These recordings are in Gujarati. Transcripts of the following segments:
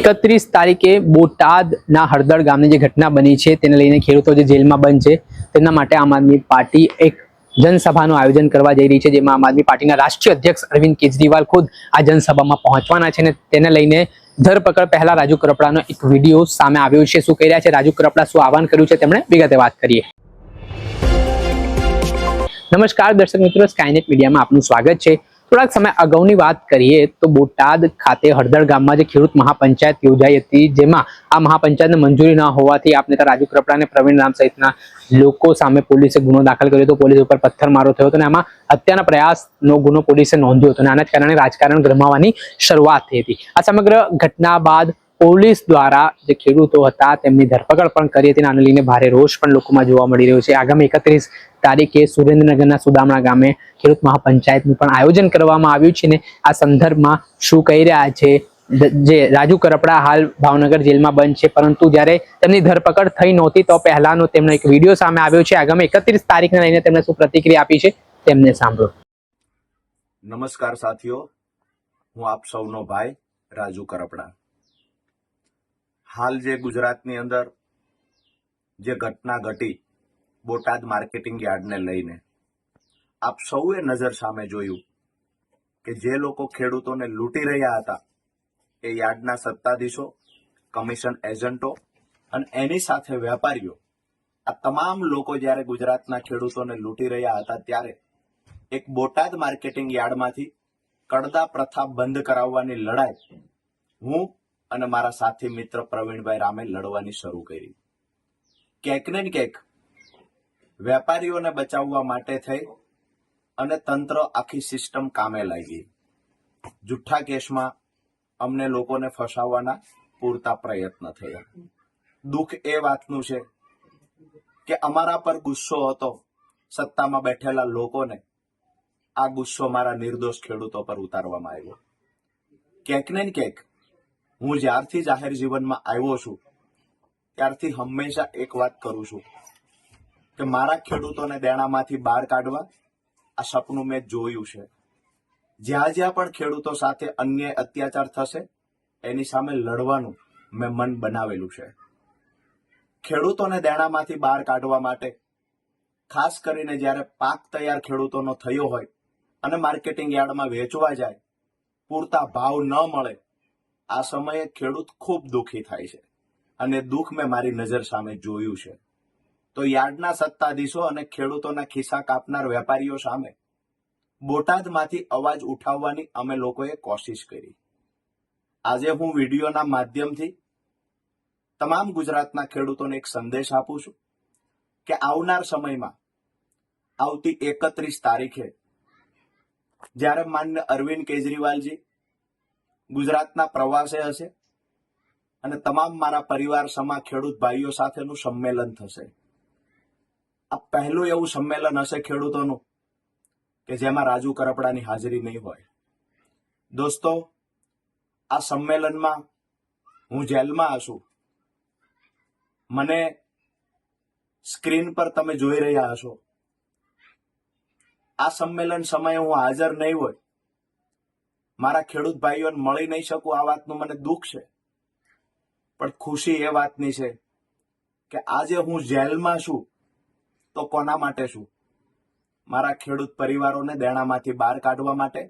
એકત્રીસ તારીખે બોટાદના હળદળ ગામની જે ઘટના બની છે, તેને લઈને ખેડૂતો જે જેલમાં બંધ છે, તેમના માટે આમ આદમી પાર્ટી એક જનસભાનું આયોજન કરવા જઈ રહી છે, જેમાં આમ આદમી પાર્ટીના રાષ્ટ્રીય અધ્યક્ષ અરવિંદ કેજરીવાલ ખુદ આ જનસભામાં પહોંચવાના છે અને તેને લઈને ધરપકડ પહેલા રાજુ કરપડાનો એક વીડિયો સામે આવ્યો છે. શું કહી રહ્યા છે? રાજુ કરપડા શું આહવાન કર્યું છે? તેમણે વિગતે વાત કરીએ. નમસ્કાર, દર્શક મિત્રો સ્કાયનેટ મીડિયામાં આપનું સ્વાગત છે. થોડાક સમય અગાઉની વાત કરીએ તો બોટાદ ખાતે હળદર ગામમાં જે ખેડૂત મહાપંચાયત યોજાઈ હતી, જેમાં આ મહાપંચાયતને મંજૂરી ન હોવાથી આપ નેતા રાજુ કરપડા અને પ્રવીણ રામ સહિતના લોકો સામે પોલીસે ગુનો દાખલ કર્યો હતો. પોલીસ ઉપર પથ્થરમારો થયો હતો અને આમાં હત્યાના પ્રયાસનો ગુનો પોલીસે નોંધ્યો હતો અને આના કારણે રાજકારણ ગરમાવાની શરૂઆત થઈ હતી. આ સમગ્ર ઘટના બાદ પોલીસ દ્વારા જે ખેડૂતો હતા તેમની ધરપકડ પણ કરી હતી આને લઈને ભારે રોષ પણ લોકોમાં જોવા મળી રહ્યો છે. આગામી એકત્રીસ તારીખે સુરેન્દ્રનગરના સુદામણા ગામે ખેડૂત મહાપંચાયતનું પણ આયોજન કરવામાં આવ્યું છે ને આ સંદર્ભમાં શું કહી રહ્યા છે? જે રાજુ કરપડા હાલ ભાવનગર જેલમાં બંધ છે, પરંતુ જ્યારે તેમની ધરપકડ થઈ નહોતી તો પહેલાનો તેમનો એક વીડિયો સામે આવ્યો છે. આગામી એકત્રીસ તારીખને લઈને તેમણે શું પ્રતિક્રિયા આપી છે તેમને સાંભળો. નમસ્કાર સાથીઓ, હું આપ સૌનો ભાઈ રાજુ કરપડા. હાલ જે ગુજરાતની અંદર જે ઘટના ઘટી બોટાદ માર્કેટિંગ યાર્ડને લઈને, આપ સૌએ નજર સામે જોયું કે જે લોકો ખેડૂતોને લૂંટી રહ્યા હતા, એ યાર્ડના સત્તાધીશો, કમિશન એજન્ટો અને એની સાથે વેપારીઓ, આ તમામ લોકો જ્યારે ગુજરાતના ખેડૂતોને લૂંટી રહ્યા હતા ત્યારે એક બોટાદ માર્કેટિંગ યાર્ડમાંથી કડદા પ્રથા બંધ કરાવવાની લડાઈ હું અને મારા સાથી મિત્ર પ્રવીણભાઈ રામે લડવાની શરૂ કરી. ક્યાંક ને ક્યાંક વેપારીઓને બચાવવા માટે થઈ અને તંત્ર આખી સિસ્ટમ કામે લાગી. જુઠ્ઠા કેસમાં અમને લોકોને ફસાવવાના પૂરતા પ્રયત્ન થયા. દુઃખ એ વાતનું છે કે અમારા પર ગુસ્સો હતો સત્તામાં બેઠેલા લોકોને. આ ગુસ્સો મારા નિર્દોષ ખેડૂતો પર ઉતારવામાં આવ્યો. ક્યાંક ને ક્યાંક હું જ્યારથી જાહેર જીવનમાં આવ્યો છું, ત્યારથી હંમેશા એક વાત કરું છું કે મારા ખેડૂતોને દેણામાંથી બહાર કાઢવા આ સપનું મેં જોયું છે. જ્યાં જ્યાં પણ ખેડૂતો સાથે અન્ય અત્યાચાર થશે, એની સામે લડવાનું મેં મન બનાવેલું છે. ખેડૂતોને દેણામાંથી બહાર કાઢવા માટે, ખાસ કરીને જ્યારે પાક તૈયાર ખેડૂતોનો થયો હોય અને માર્કેટિંગ યાર્ડમાં વેચવા જાય, પૂરતા ભાવ ન મળે આ સમયે ખેડૂત ખૂબ દુઃખી થાય છે અને દુઃખ મેં મારી નજર સામે જોયું છે. તો યાર્ડના સત્તાધીશો અને ખેડૂતોના ખિસ્સા કાપનાર વેપારીઓ સામે બોટાદમાંથી અવાજ ઉઠાવવાની અમે લોકોએ કોશિશ કરી. આજે હું વિડીયોના માધ્યમથી તમામ ગુજરાતના ખેડૂતોને એક સંદેશ આપું છું કે આવનાર સમયમાં, આવતી એકત્રીસ તારીખે જ્યારે માન્ય અરવિંદ કેજરીવાલજી ગુજરાતના પ્રવાસે હશે અને તમામ મારા પરિવાર સમા ખેડૂત ભાઈઓ સાથેનું સંમેલન થશે. આ પહેલું એવું સંમેલન હશે ખેડૂતોનું કે જેમાં રાજુ કરપડાની હાજરી નહીં હોય. દોસ્તો, આ સંમેલનમાં હું જેલમાં હશું. મને સ્ક્રીન પર તમે જોઈ રહ્યા હશો. આ સંમેલન સમયે હું હાજર નહીં હોય. મારા ખેડૂત ભાઈઓને મળી નહીં શકું, આ વાતનું મને દુઃખ છે. પણ ખુશી એ વાતની છે કે આજે હું જેલમાં છું તો કોના માટે છું? મારા ખેડૂત પરિવારોને દેણામાંથી બહાર કાઢવા માટે,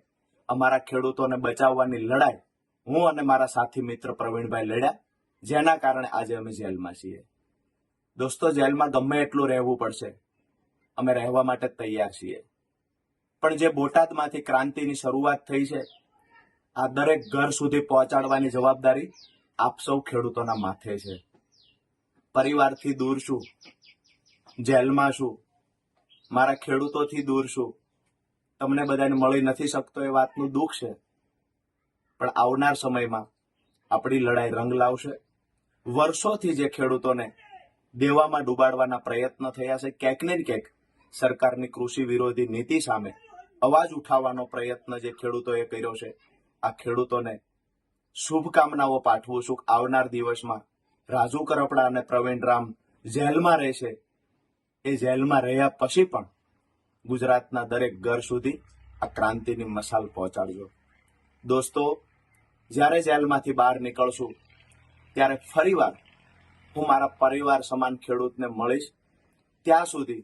અમારા ખેડૂતોને બચાવવાની લડાઈ હું અને મારા સાથી મિત્ર પ્રવીણભાઈ લડ્યા, જેના કારણે આજે અમે જેલમાં છીએ. દોસ્તો, જેલમાં ગમે એટલું રહેવું પડશે. અમે રહેવા માટે તૈયાર છીએ. પણ જે બોટાદમાંથી ક્રાંતિની શરૂઆત થઈ છે આ દરેક ઘર સુધી પહોંચાડવાની જવાબદારી આપ સૌ ખેડૂતોના માથે છે. પરિવારથી દૂર છું, જેલમાં છું, મારા ખેડૂતોથી દૂર છું. તમને બધાને મળી નથી શકતો એ વાતનું દુઃખ છે. પણ આવનાર સમયમાં આપણી લડાઈ રંગ લાવશે. વર્ષોથી જે ખેડૂતોને દેવામાં ડૂબાડવાના પ્રયત્ન થયા છે, ક્યાંક ને ક્યાંક સરકારની કૃષિ વિરોધી નીતિ સામે અવાજ ઉઠાવવાનો પ્રયત્ન જે ખેડૂતોએ કર્યો છે આ ખેડૂતોને શુભકામનાઓ પાઠવું છું. આવનાર દિવસમાં રાજુ કરપડા અને પ્રવીણ રામ જેલમાં રહેશે. એ જેલમાં રહ્યા પછી પણ ગુજરાતના દરેક ઘર સુધી આ ક્રાંતિની મસાલ પહોંચાડજો. દોસ્તો, જ્યારે જેલમાંથી બહાર નીકળશું, ત્યારે ફરીવાર હું મારા પરિવાર સમાન ખેડૂતને મળીશ. ત્યાં સુધી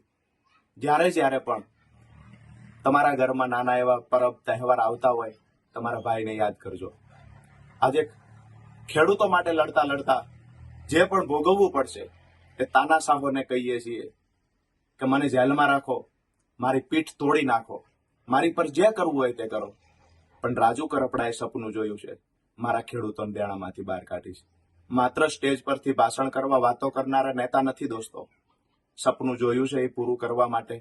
જ્યારે જ્યારે પણ તમારા ઘરમાં નાના એવા પરબ તહેવાર આવતા હોય તમારા ભાઈને યાદ કરજો. આજે ખેડૂતો માટે લડતા લડતા જે પણ ભોગવવું પડશે, એ તાનાશાહોને કહીએ છીએ કે મને જેલમાં રાખો, મારી પીઠ તોડી નાખો, મારી પર જે કરવું હોય તે કરો. પણ રાજુ કરપડાએ સપનું જોયું છે, મારા ખેડૂતોને દેણામાંથી બહાર કાઢીશ. માત્ર સ્ટેજ પરથી ભાષણ કરવા વાતો કરનારા નેતા નથી દોસ્તો. સપનું જોયું છે એ પૂરું કરવા માટે.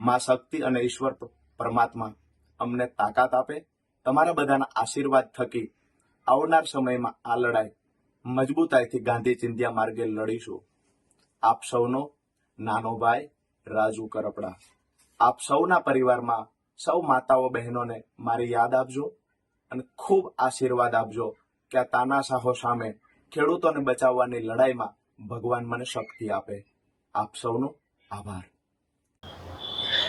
માં શક્તિ અને ઈશ્વર પરમાત્મા અમને તાકાત આપે તમારા બધાના આશીર્વાદ થકી આવનાર સમયમાં આ લડાઈ મજબૂતાઈથી ગાંધી ચિંધ્યા માર્ગે લડીશું. આપ સૌનો નાનો ભાઈ રાજુ કરપડા. આપ સૌના પરિવારમાં સૌ માતાઓ બહેનોને મારી યાદ આપજો અને ખૂબ આશીર્વાદ આપજો કે આ તાનાશાહો સામે ખેડૂતોને બચાવવાની લડાઈમાં ભગવાન મને શક્તિ આપે. આપ સૌનો આભાર.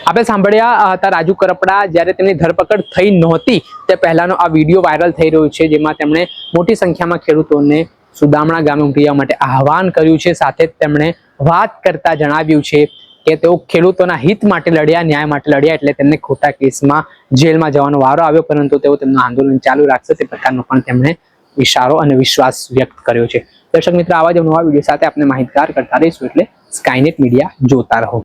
આપણે સાંભળ્યા હતા રાજુ કરપડા જ્યારે તેમની ધરપકડ થઈ નહોતી, તે પહેલાનો આ વીડિયો વાયરલ થઈ રહ્યો છે, જેમાં તેમણે મોટી સંખ્યામાં ખેડૂતોને સુદામણા ગામે ઉમટી માટે આહવાન કર્યું છે. સાથે તેમણે વાત કરતા જણાવ્યું છે કે તેઓ ખેડૂતોના હિત માટે લડ્યા, ન્યાય માટે લડ્યા એટલે તેમને ખોટા કેસમાં જેલમાં જવાનો વારો આવ્યો, પરંતુ તેઓ તેમનું આંદોલન ચાલુ રાખશે. તે પ્રકારનો પણ તેમણે ઇશારો અને વિશ્વાસ વ્યક્ત કર્યો છે. દર્શક મિત્રો, આવા જ નવા વીડિયો સાથે આપણે માહિતગાર કરતા રહીશું એટલે સ્કાયનેટ મીડિયા જોતા રહો.